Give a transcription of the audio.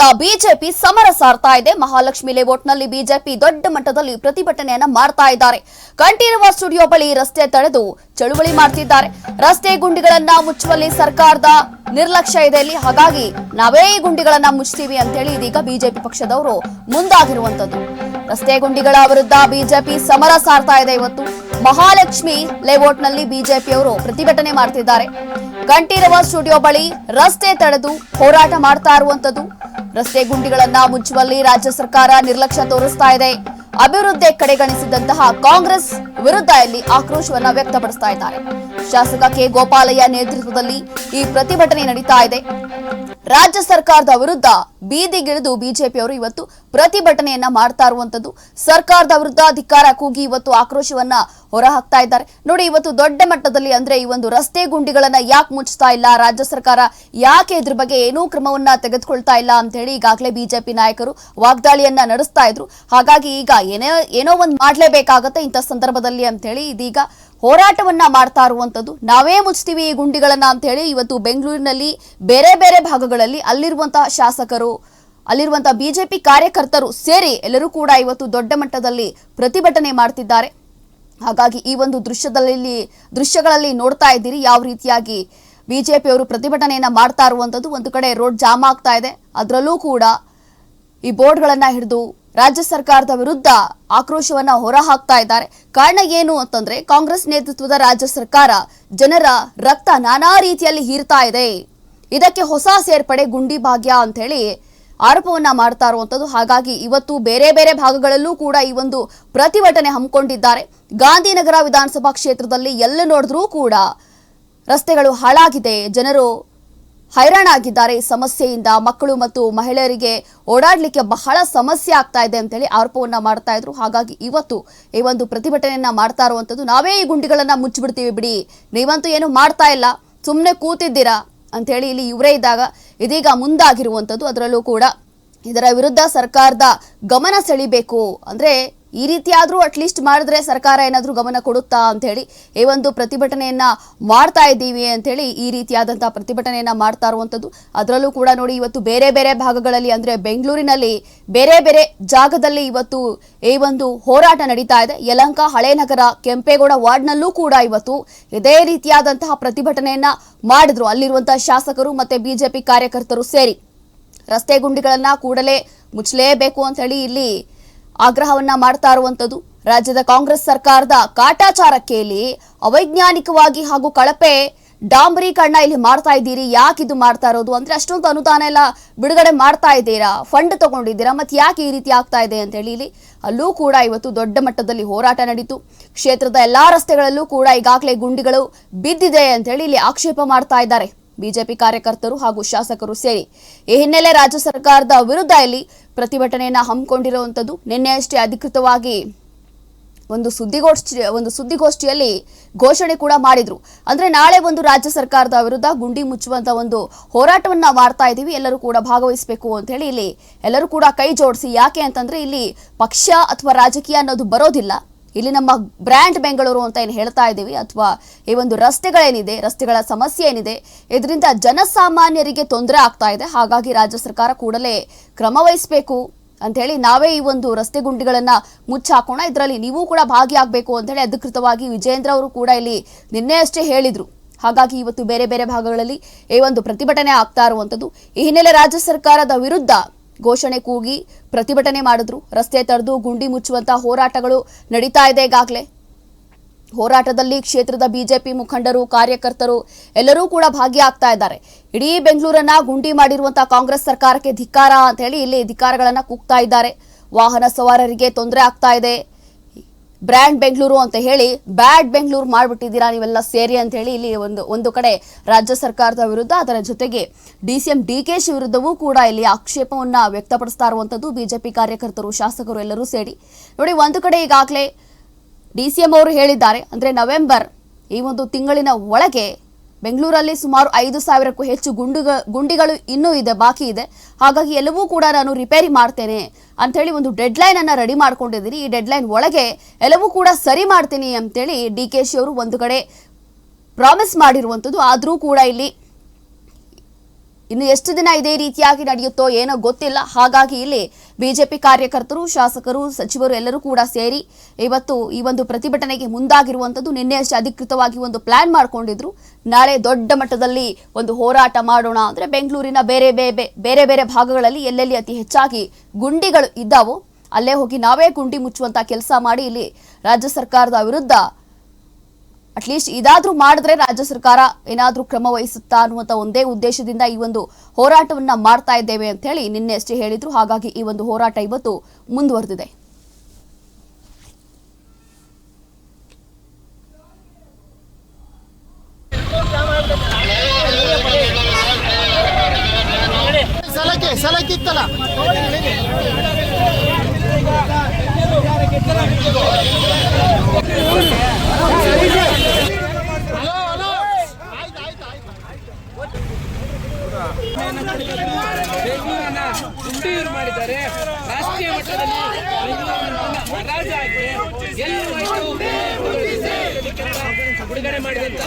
ವಿರುದ್ಧ ಬಿಜೆಪಿ ಸಮರ ಸಾರ್ತಾ ಇದೆ. ಮಹಾಲಕ್ಷ್ಮಿ ಲೇಔಟ್ನಲ್ಲಿ ಬಿಜೆಪಿ ದೊಡ್ಡ ಮಟ್ಟದಲ್ಲಿ ಪ್ರತಿಭಟನೆಯನ್ನ ಮಾಡ್ತಾ ಇದ್ದಾರೆ. ಕಂಠೀರವ ಸ್ಟುಡಿಯೋ ಬಳಿ ರಸ್ತೆ ತಡೆದು ಚಳುವಳಿ ಮಾಡ್ತಿದ್ದಾರೆ. ರಸ್ತೆ ಗುಂಡಿಗಳನ್ನ ಮುಚ್ಚುವಲ್ಲಿ ಸರ್ಕಾರದ ನಿರ್ಲಕ್ಷ್ಯ ಇದೆ ಇಲ್ಲಿ. ಹಾಗಾಗಿ ನಾವೇ ಈ ಗುಂಡಿಗಳನ್ನ ಅಂತ ಹೇಳಿ ಇದೀಗ ಬಿಜೆಪಿ ಪಕ್ಷದವರು ಮುಂದಾಗಿರುವಂತದ್ದು. ರಸ್ತೆ ಗುಂಡಿಗಳ ವಿರುದ್ಧ ಬಿಜೆಪಿ ಸಮರ ಸಾರ್ತಾ ಇದೆ ಇವತ್ತು. ಮಹಾಲಕ್ಷ್ಮಿ ಲೇಔಟ್ನಲ್ಲಿ ಬಿಜೆಪಿಯವರು ಪ್ರತಿಭಟನೆ ಮಾಡ್ತಿದ್ದಾರೆ. ಕಂಠೀರವ ಸ್ಟುಡಿಯೋ ಬಳಿ ರಸ್ತೆ ತಡೆದು ಹೋರಾಟ ಮಾಡ್ತಾ ಇರುವಂತದ್ದು ರಸ್ತೆ ಗುಂಡಿಗಳನ್ನ ಮುಚ್ಚುವಲ್ಲಿ ರಾಜ್ಯ ಸರ್ಕಾರ ನಿರ್ಲಕ್ಷ್ಯ ತೋರಿಸ್ತಾ ಇದೆ. ಅಭಿವೃದ್ಧಿ ಕಡೆಗಣಿಸಿದಂತಹ ಕಾಂಗ್ರೆಸ್ ವಿರುದ್ಧ ಇಲ್ಲಿ ಆಕ್ರೋಶವನ್ನ ವ್ಯಕ್ತಪಡಿಸ್ತಾ ಇದ್ದಾರೆ. ಶಾಸಕ ಕೆ ಗೋಪಾಲಯ್ಯ ನೇತೃತ್ವದಲ್ಲಿ ಈ ಪ್ರತಿಭಟನೆ ನಡೀತಾ ಇದೆ. ರಾಜ್ಯ ಸರ್ಕಾರದ ವಿರುದ್ಧ ಬೀದಿಗಿಳಿದು ಬಿಜೆಪಿ ಅವರು ಇವತ್ತು ಪ್ರತಿಭಟನೆಯನ್ನ ಮಾಡ್ತಾ ಇರುವಂತದ್ದು. ಸರ್ಕಾರದ ವಿರುದ್ಧ ಅಧಿಕಾರ ಕೂಗಿ ಇವತ್ತು ಆಕ್ರೋಶವನ್ನ ಹೊರಹಾಕ್ತಾ ಇದ್ದಾರೆ. ನೋಡಿ, ಇವತ್ತು ದೊಡ್ಡ ಮಟ್ಟದಲ್ಲಿ ಅಂದ್ರೆ ಈ ಒಂದು ರಸ್ತೆ ಗುಂಡಿಗಳನ್ನ ಯಾಕೆ ಮುಚ್ಚುತ್ತಾ ಇಲ್ಲ? ರಾಜ್ಯ ಸರ್ಕಾರ ಯಾಕೆ ಇದ್ರ ಬಗ್ಗೆ ಏನೂ ಕ್ರಮವನ್ನ ತೆಗೆದುಕೊಳ್ತಾ ಇಲ್ಲ ಅಂತ ಹೇಳಿ ಈಗಾಗಲೇ ಬಿಜೆಪಿ ನಾಯಕರು ವಾಗ್ದಾಳಿಯನ್ನ ನಡೆಸ್ತಾ ಇದ್ರು. ಹಾಗಾಗಿ ಈಗ ಏನೇ, ಏನೋ ಒಂದು ಮಾಡ್ಲೇಬೇಕಾಗತ್ತೆ ಇಂಥ ಸಂದರ್ಭದಲ್ಲಿ ಅಂತ ಹೇಳಿ ಇದೀಗ ಹೋರಾಟವನ್ನ ಮಾಡ್ತಾ ಇರುವಂತದ್ದು. ನಾವೇ ಮುಚ್ತೀವಿ ಈ ಗುಂಡಿಗಳನ್ನ ಅಂತ ಹೇಳಿ ಇವತ್ತು ಬೆಂಗಳೂರಿನಲ್ಲಿ ಬೇರೆ ಬೇರೆ ಭಾಗಗಳಲ್ಲಿ ಅಲ್ಲಿರುವಂತಹ ಶಾಸಕರು ಅಲ್ಲಿರುವಂತಹ ಬಿಜೆಪಿ ಕಾರ್ಯಕರ್ತರು ಸೇರಿ ಎಲ್ಲರೂ ಕೂಡ ಇವತ್ತು ದೊಡ್ಡ ಮಟ್ಟದಲ್ಲಿ ಪ್ರತಿಭಟನೆ ಮಾಡ್ತಿದ್ದಾರೆ. ಹಾಗಾಗಿ ಈ ಒಂದು ದೃಶ್ಯದಲ್ಲಿ, ದೃಶ್ಯಗಳಲ್ಲಿ ನೋಡ್ತಾ ಇದ್ದೀರಿ ಯಾವ ರೀತಿಯಾಗಿ ಬಿಜೆಪಿಯವರು ಪ್ರತಿಭಟನೆಯನ್ನ ಮಾಡ್ತಾ ಇರುವಂತದ್ದು. ಒಂದು ಕಡೆ ರೋಡ್ ಜಾಮ್ ಆಗ್ತಾ ಇದೆ. ಅದರಲ್ಲೂ ಕೂಡ ಈ ಬೋರ್ಡ್ಗಳನ್ನ ಹಿಡಿದು ರಾಜ್ಯ ಸರ್ಕಾರದ ವಿರುದ್ಧ ಆಕ್ರೋಶವನ್ನ ಹೊರಹಾಕ್ತಾ ಇದ್ದಾರೆ. ಕಾರಣ ಏನು ಅಂತಂದ್ರೆ, ಕಾಂಗ್ರೆಸ್ ನೇತೃತ್ವದ ರಾಜ್ಯ ಸರ್ಕಾರ ಜನರ ರಕ್ತ ನಾನಾ ರೀತಿಯಲ್ಲಿ ಹೀರ್ತಾ ಇದೆ. ಇದಕ್ಕೆ ಹೊಸ ಸೇರ್ಪಡೆ ಗುಂಡಿ ಭಾಗ್ಯ ಅಂತ ಹೇಳಿ ಆರೋಪವನ್ನ ಮಾಡ್ತಾ ಇರುವಂತದ್ದು ಹಾಗಾಗಿ ಇವತ್ತು ಬೇರೆ ಬೇರೆ ಭಾಗಗಳಲ್ಲೂ ಕೂಡ ಈ ಒಂದು ಪ್ರತಿಭಟನೆ ಹಮ್ಮಿಕೊಂಡಿದ್ದಾರೆ. ಗಾಂಧಿನಗರ ವಿಧಾನಸಭಾ ಕ್ಷೇತ್ರದಲ್ಲಿ ಎಲ್ಲ ನೋಡಿದ್ರೂ ಕೂಡ ರಸ್ತೆಗಳು ಹಾಳಾಗಿದೆ. ಜನರು ಹೈರಾಣಾಗಿದ್ದಾರೆ. ಈ ಸಮಸ್ಯೆಯಿಂದ ಮಕ್ಕಳು ಮತ್ತು ಮಹಿಳೆಯರಿಗೆ ಓಡಾಡಲಿಕ್ಕೆ ಬಹಳ ಸಮಸ್ಯೆ ಆಗ್ತಾ ಇದೆ ಅಂತೇಳಿ ಆರೋಪವನ್ನ ಮಾಡ್ತಾ ಇದ್ರು. ಹಾಗಾಗಿ ಇವತ್ತು ಈ ಒಂದು ಪ್ರತಿಭಟನೆಯನ್ನ ಮಾಡ್ತಾ ಇರುವಂತದ್ದು ನಾವೇ ಈ ಗುಂಡಿಗಳನ್ನ ಮುಚ್ಚಿಬಿಡ್ತೀವಿ ಬಿಡಿ. ನೀವಂತೂ ಏನು ಮಾಡ್ತಾ ಇಲ್ಲ. ಸುಮ್ಮನೆ ಕೂತಿದ್ದೀರಾ ಅಂತೇಳಿ ಇಲ್ಲಿ ಇವರೇ ಇದ್ದಾಗ ಇದೀಗ ಮುಂದಾಗಿರುವಂಥದ್ದು ಅದರಲ್ಲೂ ಕೂಡ ಇದರ ವಿರುದ್ಧ ಸರ್ಕಾರದ ಗಮನ ಸೆಳಿಬೇಕು. ಅಂದ್ರೆ ಈ ರೀತಿಯಾದರೂ ಅಟ್ಲೀಸ್ಟ್ ಮಾಡಿದ್ರೆ ಸರ್ಕಾರ ಏನಾದರೂ ಗಮನ ಕೊಡುತ್ತಾ ಅಂತ ಹೇಳಿ ಈ ಒಂದು ಪ್ರತಿಭಟನೆಯನ್ನ ಮಾಡ್ತಾ ಇದ್ದೀವಿ ಅಂತ ಹೇಳಿ ಈ ರೀತಿಯಾದಂತಹ ಪ್ರತಿಭಟನೆಯನ್ನ ಮಾಡ್ತಾ ಇರುವಂತದ್ದು. ಅದರಲ್ಲೂ ಕೂಡ ನೋಡಿ ಇವತ್ತು ಬೇರೆ ಬೇರೆ ಭಾಗಗಳಲ್ಲಿ ಅಂದ್ರೆ ಬೆಂಗಳೂರಿನಲ್ಲಿ ಬೇರೆ ಬೇರೆ ಜಾಗದಲ್ಲಿ ಇವತ್ತು ಈ ಒಂದು ಹೋರಾಟ ನಡೀತಾ ಇದೆ. ಯಲಹಂಕ ಹಳೇನಗರ ಕೆಂಪೇಗೌಡ ವಾರ್ಡ್ನಲ್ಲೂ ಕೂಡ ಇವತ್ತು ಇದೇ ರೀತಿಯಾದಂತಹ ಪ್ರತಿಭಟನೆಯನ್ನ ಮಾಡಿದ್ರು. ಅಲ್ಲಿರುವಂತಹ ಶಾಸಕರು ಮತ್ತೆ ಬಿಜೆಪಿ ಕಾರ್ಯಕರ್ತರು ಸೇರಿ ರಸ್ತೆ ಗುಂಡಿಗಳನ್ನ ಕೂಡಲೇ ಮುಚ್ಚಲೇಬೇಕು ಅಂತ ಹೇಳಿ ಇಲ್ಲಿ ಆಗ್ರಹವನ್ನ ಮಾಡ್ತಾ ಇರುವಂತದ್ದು. ರಾಜ್ಯದ ಕಾಂಗ್ರೆಸ್ ಸರ್ಕಾರದ ಕಾಟಾಚಾರಕ್ಕೆ ಇಲ್ಲಿ ಅವೈಜ್ಞಾನಿಕವಾಗಿ ಹಾಗೂ ಕಳಪೆ ಡಾಂಬರೀಕರಣ ಇಲ್ಲಿ ಮಾಡ್ತಾ ಇದ್ದೀರಿ. ಯಾಕೆ ಇದು ಮಾಡ್ತಾ ಇರೋದು? ಅಂದ್ರೆ ಅಷ್ಟೊಂದು ಅನುದಾನ ಎಲ್ಲ ಬಿಡುಗಡೆ ಮಾಡ್ತಾ ಇದ್ದೀರಾ? ಫಂಡ್ ತಗೊಂಡಿದ್ದೀರಾ? ಮತ್ತೆ ಯಾಕೆ ಈ ರೀತಿ ಆಗ್ತಾ ಇದೆ ಅಂತ ಹೇಳಿ ಇಲ್ಲಿ ಅಲ್ಲೂ ಕೂಡ ಇವತ್ತು ದೊಡ್ಡ ಮಟ್ಟದಲ್ಲಿ ಹೋರಾಟ ನಡೀತು. ಕ್ಷೇತ್ರದ ಎಲ್ಲಾ ರಸ್ತೆಗಳಲ್ಲೂ ಕೂಡ ಈಗಾಗಲೇ ಗುಂಡಿಗಳು ಬಿದ್ದಿದೆ ಅಂತ ಹೇಳಿ ಇಲ್ಲಿ ಆಕ್ಷೇಪ ಮಾಡ್ತಾ ಇದ್ದಾರೆ. ಬಿಜೆಪಿ ಕಾರ್ಯಕರ್ತರು ಹಾಗೂ ಶಾಸಕರು ಸೇರಿ. ಈ ಹಿನ್ನೆಲೆ ರಾಜ್ಯ ಸರ್ಕಾರದ ವಿರುದ್ಧ ಇಲ್ಲಿ ಪ್ರತಿಭಟನೆಯನ್ನ ಹಮ್ಮಿಕೊಂಡಿರುವಂಥದ್ದು ನಿನ್ನೆ ಅಷ್ಟೇ ಅಧಿಕೃತವಾಗಿ ಒಂದು ಸುದ್ದಿಗೋಷ್ಠಿ, ಒಂದು ಸುದ್ದಿಗೋಷ್ಠಿಯಲ್ಲಿ ಘೋಷಣೆ ಕೂಡ ಮಾಡಿದ್ರು. ಅಂದ್ರೆ ನಾಳೆ ಒಂದು ರಾಜ್ಯ ಸರ್ಕಾರದ ವಿರುದ್ಧ ಗುಂಡಿ ಮುಚ್ಚುವಂತ ಒಂದು ಹೋರಾಟವನ್ನ ಮಾಡ್ತಾ ಇದ್ದೀವಿ, ಎಲ್ಲರೂ ಕೂಡ ಭಾಗವಹಿಸಬೇಕು ಅಂತ ಹೇಳಿ ಇಲ್ಲಿ ಎಲ್ಲರೂ ಕೂಡ ಕೈ ಜೋಡಿಸಿ, ಯಾಕೆ ಅಂತಂದ್ರೆ ಇಲ್ಲಿ ಪಕ್ಷ ಅಥವಾ ರಾಜಕೀಯ ಅನ್ನೋದು ಬರೋದಿಲ್ಲ. ಇಲ್ಲಿ ನಮ್ಮ ಬ್ರ್ಯಾಂಡ್ ಬೆಂಗಳೂರು ಅಂತ ಏನು ಹೇಳ್ತಾ ಇದ್ದೀವಿ ಅಥವಾ ಈ ಒಂದು ರಸ್ತೆಗಳೇನಿದೆ, ರಸ್ತೆಗಳ ಸಮಸ್ಯೆ ಏನಿದೆ, ಇದರಿಂದ ಜನಸಾಮಾನ್ಯರಿಗೆ ತೊಂದರೆ ಆಗ್ತಾ ಇದೆ. ಹಾಗಾಗಿ ರಾಜ್ಯ ಸರ್ಕಾರ ಕೂಡಲೇ ಕ್ರಮ ವಹಿಸಬೇಕು ಅಂತ ನಾವೇ ಈ ಒಂದು ರಸ್ತೆ ಗುಂಡಿಗಳನ್ನ ಮುಚ್ಚಾಕೋಣ. ಇದರಲ್ಲಿ ನೀವು ಕೂಡ ಭಾಗಿಯಾಗಬೇಕು ಅಂತ ಹೇಳಿ ಅಧಿಕೃತವಾಗಿ ವಿಜೇಂದ್ರ ಅವರು ಕೂಡ ಇಲ್ಲಿ ನಿನ್ನೆ ಹೇಳಿದ್ರು. ಹಾಗಾಗಿ ಇವತ್ತು ಬೇರೆ ಬೇರೆ ಭಾಗಗಳಲ್ಲಿ ಈ ಒಂದು ಪ್ರತಿಭಟನೆ ಆಗ್ತಾ ಇರುವಂಥದ್ದು. ಈ ಹಿನ್ನೆಲೆ ರಾಜ್ಯ ಸರ್ಕಾರದ ವಿರುದ್ಧ ಘೋಷಣೆ ಕೂಗಿ ಪ್ರತಿಭಟನೆ ಮಾಡಿದ್ರು. ರಸ್ತೆ ತಡೆದು ಗುಂಡಿ ಮುಚ್ಚುವಂತಹ ಹೋರಾಟಗಳು ನಡೀತಾ ಇದೆ ಈಗಾಗಲೇ. ಹೋರಾಟದಲ್ಲಿ ಕ್ಷೇತ್ರದ ಬಿಜೆಪಿ ಮುಖಂಡರು, ಕಾರ್ಯಕರ್ತರು ಎಲ್ಲರೂ ಕೂಡ ಭಾಗಿಯಾಗ್ತಾ ಇದ್ದಾರೆ. ಇಡೀ ಬೆಂಗಳೂರನ್ನ ಗುಂಡಿ ಮಾಡಿರುವಂತಹ ಕಾಂಗ್ರೆಸ್ ಸರ್ಕಾರಕ್ಕೆ ಧಿಕ್ಕಾರ ಅಂತ ಹೇಳಿ ಇಲ್ಲಿ ಧಿಕ್ಕಾರಗಳನ್ನ ಕೂಗ್ತಾ ಇದ್ದಾರೆ. ವಾಹನ ಸವಾರರಿಗೆ ತೊಂದರೆ ಆಗ್ತಾ ಇದೆ. ಬ್ರ್ಯಾಂಡ್ ಬೆಂಗಳೂರು ಅಂತ ಹೇಳಿ, ಬ್ಯಾಡ್ ಬೆಂಗಳೂರು ಮಾಡ್ಬಿಟ್ಟಿದ್ದೀರಾ ನೀವೆಲ್ಲ ಸೇರಿ ಅಂತ ಹೇಳಿ ಇಲ್ಲಿ ಒಂದು ಒಂದು ಕಡೆ ರಾಜ್ಯ ಸರ್ಕಾರದ ವಿರುದ್ಧ ಅದರ ಜೊತೆಗೆ D C M D K she ವಿರುದ್ಧವೂ ಕೂಡ ಇಲ್ಲಿ ಆಕ್ಷೇಪವನ್ನ ವ್ಯಕ್ತಪಡಿಸ್ತಾ ಇರುವಂತದ್ದು ಬಿಜೆಪಿ ಕಾರ್ಯಕರ್ತರು, ಶಾಸಕರು ಎಲ್ಲರೂ ಸೇರಿ. ನೋಡಿ, ಒಂದು ಕಡೆ ಈಗಾಗಲೇ ಡಿ ಸಿ ಎಂ ಅವರು ಹೇಳಿದ್ದಾರೆ, ಅಂದ್ರೆ ನವೆಂಬರ್ ಈ ಒಂದು ತಿಂಗಳಿನ ಒಳಗೆ ಬೆಂಗಳೂರಲ್ಲಿ ಸುಮಾರು ಐದು ಸಾವಿರಕ್ಕೂ ಹೆಚ್ಚು ಗುಂಡು ಗುಂಡಿಗಳು ಇನ್ನೂ ಇದೆ, ಬಾಕಿ ಇದೆ. ಹಾಗಾಗಿ ಎಲ್ಲವೂ ಕೂಡ ನಾನು ರಿಪೇರಿ ಮಾಡ್ತೇನೆ ಅಂಥೇಳಿ ಒಂದು ಡೆಡ್ಲೈನ್ ಅನ್ನು ರೆಡಿ ಮಾಡ್ಕೊಂಡಿದ್ದೀನಿ. ಈ ಡೆಡ್ಲೈನ್ ಒಳಗೆ ಎಲ್ಲವೂ ಕೂಡ ಸರಿ ಮಾಡ್ತೀನಿ ಅಂತೇಳಿ ಡಿ ಕೆ ಶಿ ಅವರು ಒಂದು ಕಡೆ ಪ್ರಾಮಿಸ್ ಮಾಡಿರುವಂಥದ್ದು. ಆದರೂ ಕೂಡ ಇಲ್ಲಿ ಇನ್ನು ಎಷ್ಟು ದಿನ ಇದೇ ರೀತಿಯಾಗಿ ನಡೆಯುತ್ತೋ ಏನೋ ಗೊತ್ತಿಲ್ಲ. ಹಾಗಾಗಿ ಇಲ್ಲಿ ಬಿಜೆಪಿ ಕಾರ್ಯಕರ್ತರು, ಶಾಸಕರು, ಸಚಿವರು ಎಲ್ಲರೂ ಕೂಡ ಸೇರಿ ಇವತ್ತು ಈ ಒಂದು ಪ್ರತಿಭಟನೆಗೆ ಮುಂದಾಗಿರುವಂತದ್ದು ನಿನ್ನೆ ಅಷ್ಟೇ ಅಧಿಕೃತವಾಗಿ ಒಂದು ಪ್ಲಾನ್ ಮಾಡಿಕೊಂಡಿದ್ರು. ನಾಳೆ ದೊಡ್ಡ ಮಟ್ಟದಲ್ಲಿ ಒಂದು ಹೋರಾಟ ಮಾಡೋಣ ಅಂದ್ರೆ ಬೆಂಗಳೂರಿನ ಬೇರೆ ಬೇರೆ ಬೇರೆ ಬೇರೆ ಭಾಗಗಳಲ್ಲಿ ಎಲ್ಲೆಲ್ಲಿ ಅತಿ ಹೆಚ್ಚಾಗಿ ಗುಂಡಿಗಳು ಇದ್ದಾವೋ ಅಲ್ಲೇ ಹೋಗಿ ನಾವೇ ಗುಂಡಿ ಮುಚ್ಚುವಂತ ಕೆಲಸ ಮಾಡಿ ಇಲ್ಲಿ ರಾಜ್ಯ ಸರ್ಕಾರದ ವಿರುದ್ಧ ಅಟ್ಲೀಸ್ಟ್ ಇದಾದ್ರೂ ಮಾಡಿದ್ರೆ ರಾಜ್ಯ ಸರ್ಕಾರ ಏನಾದ್ರೂ ಕ್ರಮ ವಹಿಸುತ್ತಾ ಅನ್ನುವಂತ ಒಂದೇ ಉದ್ದೇಶದಿಂದ ಈ ಒಂದು ಹೋರಾಟವನ್ನ ಮಾಡ್ತಾ ಇದ್ದೇವೆ ಅಂತ ಹೇಳಿ ನಿನ್ನೆ ಅಷ್ಟೇ ಹೇಳಿದ್ರು. ಹಾಗಾಗಿ ಈ ಒಂದು ಹೋರಾಟ ಇವತ್ತು ಮುಂದುವರೆದಿದೆ. ಸಲಕ್ಕೆ ರಾಷ್ಟ್ರೀಯ ಮಟ್ಟದಲ್ಲಿ ಬಿಡುಗಡೆ ಮಾಡಿದಂತ